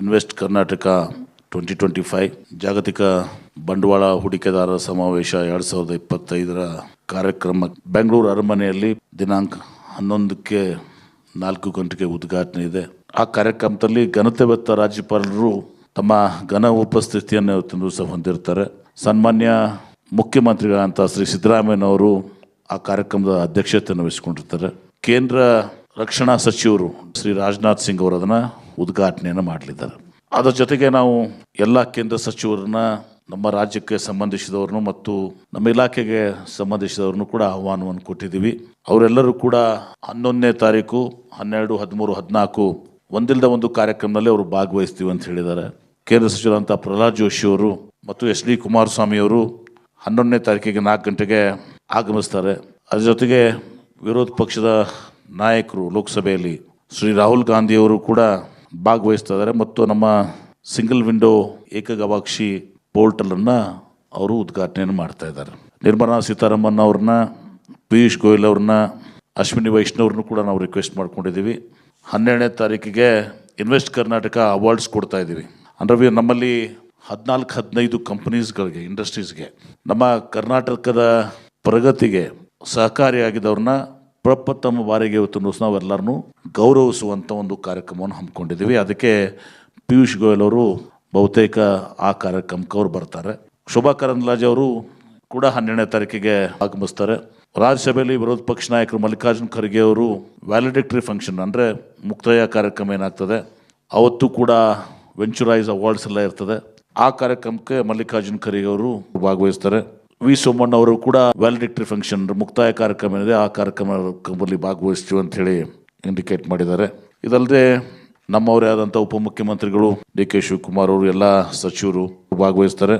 Invest Karnataka twenty twenty five ಜಾಗತಿಕ ಬಂಡವಾಳ ಹೂಡಿಕೆದಾರರ ಸಮಾವೇಶ ಎರಡ್ ಸಾವಿರದ ಇಪ್ಪತ್ತೈದರ ಕಾರ್ಯಕ್ರಮ. ಬೆಂಗಳೂರು ಅರಮನೆಯಲ್ಲಿ ದಿನಾಂಕ ಹನ್ನೊಂದಕ್ಕೆ ನಾಲ್ಕು ಗಂಟೆಗೆ ಉದ್ಘಾಟನೆ ಇದೆ. ಆ ಕಾರ್ಯಕ್ರಮದಲ್ಲಿ ಘನತೆವೆತ್ತ ರಾಜ್ಯಪಾಲರು ತಮ್ಮ ಘನ ಉಪಸ್ಥಿತಿಯನ್ನು ಇವತ್ತಿನ ದಿವಸ ಹೊಂದಿರ್ತಾರೆ. ಸನ್ಮಾನ್ಯ ಮುಖ್ಯಮಂತ್ರಿಗಳಂತ ಶ್ರೀ ಸಿದ್ದರಾಮಯ್ಯನವರು ಆ ಕಾರ್ಯಕ್ರಮದ ಅಧ್ಯಕ್ಷತೆಯನ್ನು ವಹಿಸಿಕೊಂಡಿರ್ತಾರೆ. ಕೇಂದ್ರ ರಕ್ಷಣಾ ಸಚಿವರು ಶ್ರೀ ರಾಜನಾಥ್ ಸಿಂಗ್ ಅವರು ಅದನ್ನ ಉದ್ಘಾಟನೆಯನ್ನು ಮಾಡಲಿದ್ದಾರೆ. ಅದರ ಜೊತೆಗೆ ನಾವು ಎಲ್ಲ ಕೇಂದ್ರ ಸಚಿವರನ್ನ, ನಮ್ಮ ರಾಜ್ಯಕ್ಕೆ ಸಂಬಂಧಿಸಿದವ್ರನ್ನು ಮತ್ತು ನಮ್ಮ ಇಲಾಖೆಗೆ ಸಂಬಂಧಿಸಿದವ್ರನ್ನು ಕೂಡ ಆಹ್ವಾನವನ್ನು ಕೊಟ್ಟಿದ್ದೀವಿ. ಅವರೆಲ್ಲರೂ ಕೂಡ ಹನ್ನೊಂದನೇ ತಾರೀಕು ಹನ್ನೆರಡು, ಹದಿಮೂರು, ಹದಿನಾಲ್ಕು ಒಂದಿಲ್ಲದ ಒಂದು ಕಾರ್ಯಕ್ರಮದಲ್ಲಿ ಅವರು ಭಾಗವಹಿಸ್ತೀವಿ ಅಂತ ಹೇಳಿದ್ದಾರೆ. ಕೇಂದ್ರ ಸಚಿವರಂತ ಪ್ರಹ್ಲಾದ್ ಜೋಶಿ ಅವರು ಮತ್ತು ಎಸ್ ಡಿ ಕುಮಾರಸ್ವಾಮಿ ಅವರು ಹನ್ನೊಂದನೇ ತಾರೀಕಿಗೆ ನಾಲ್ಕು ಗಂಟೆಗೆ ಆಗಮಿಸ್ತಾರೆ. ಅದರ ಜೊತೆಗೆ ವಿರೋಧ ಪಕ್ಷದ ನಾಯಕರು ಲೋಕಸಭೆಯಲ್ಲಿ ಶ್ರೀ ರಾಹುಲ್ ಗಾಂಧಿಯವರು ಕೂಡ ಭಾಗವಹಿಸ್ತಾ ಇದ್ದಾರೆ ಮತ್ತು ನಮ್ಮ ಸಿಂಗಲ್ ವಿಂಡೋ ಏಕಗವಾಕ್ಷಿ ಪೋರ್ಟಲನ್ನು ಅವರು ಉದ್ಘಾಟನೆಯನ್ನು ಮಾಡ್ತಾ ಇದ್ದಾರೆ. ನಿರ್ಮಲಾ ಸೀತಾರಾಮನ್ ಅವ್ರನ್ನ, ಪಿಯೂಷ್ ಗೋಯಲ್ ಅವ್ರನ್ನ, ಅಶ್ವಿನಿ ವೈಷ್ಣವ್ರನ್ನು ಕೂಡ ನಾವು ರಿಕ್ವೆಸ್ಟ್ ಮಾಡ್ಕೊಂಡಿದ್ದೀವಿ. ಹನ್ನೆರಡನೇ ತಾರೀಕಿಗೆ ಇನ್ವೆಸ್ಟ್ ಕರ್ನಾಟಕ ಅವಾರ್ಡ್ಸ್ ಕೊಡ್ತಾ ಇದ್ದೀವಿ. ಅಂದ್ರೆ ನಮ್ಮಲ್ಲಿ ಹದಿನಾಲ್ಕು, ಹದಿನೈದು ಕಂಪನೀಸ್ಗಳಿಗೆ ಇಂಡಸ್ಟ್ರೀಸ್ಗೆ ನಮ್ಮ ಕರ್ನಾಟಕದ ಪ್ರಗತಿಗೆ ಸಹಕಾರಿಯಾಗಿದ್ದವ್ರನ್ನ ಪ್ರಪ್ರಥಮ ಬಾರಿಗೆ ಇವತ್ತು ನಾವೆಲ್ಲರನ್ನೂ ಗೌರವಿಸುವಂಥ ಒಂದು ಕಾರ್ಯಕ್ರಮವನ್ನು ಹಮ್ಮಿಕೊಂಡಿದ್ದೀವಿ. ಅದಕ್ಕೆ ಪಿಯೂಷ್ ಗೋಯಲ್ ಅವರು ಬಹುತೇಕ ಆ ಕಾರ್ಯಕ್ರಮಕ್ಕೆ ಅವರು ಬರ್ತಾರೆ. ಶೋಭಾ ಕರಂದ್ಲಾಜೆ ಅವರು ಕೂಡ ಹನ್ನೆರಡನೇ ತಾರೀಕಿಗೆ ಆಗಮಿಸ್ತಾರೆ. ರಾಜ್ಯಸಭೆಯಲ್ಲಿ ವಿರೋಧ ಪಕ್ಷ ನಾಯಕರು ಮಲ್ಲಿಕಾರ್ಜುನ್ ಖರ್ಗೆ ಅವರು ವ್ಯಾಲಿಡಿಕ್ಟರಿ ಫಂಕ್ಷನ್ ಅಂದರೆ ಮುಕ್ತಾಯ ಕಾರ್ಯಕ್ರಮ ಏನಾಗ್ತದೆ, ಅವತ್ತು ಕೂಡ ವೆಂಚುರೈಸ್ ಅವಾರ್ಡ್ಸ್ ಎಲ್ಲ ಇರ್ತದೆ. ಆ ಕಾರ್ಯಕ್ರಮಕ್ಕೆ ಮಲ್ಲಿಕಾರ್ಜುನ್ ಖರ್ಗೆ ಅವರು ಭಾಗವಹಿಸ್ತಾರೆ. ವಿ ಸೋಮಣ್ಣ ಅವರು ಕೂಡ ವ್ಯಾಲಿಡಿಕ್ಟರಿ ಫಂಕ್ಷನ್ ಮುಕ್ತಾಯ ಕಾರ್ಯಕ್ರಮ ಏನಿದೆ ಆ ಕಾರ್ಯಕ್ರಮದಲ್ಲಿ ಭಾಗವಹಿಸ್ತೀವಿ ಅಂತ ಹೇಳಿ ಇಂಡಿಕೇಟ್ ಮಾಡಿದ್ದಾರೆ. ಇದಲ್ಲದೆ ನಮ್ಮವರೇ ಆದಂಥ ಉಪಮುಖ್ಯಮಂತ್ರಿಗಳು ಡಿ ಕೆ ಶಿವಕುಮಾರ್ ಅವರು, ಎಲ್ಲ ಸಚಿವರು ಭಾಗವಹಿಸ್ತಾರೆ.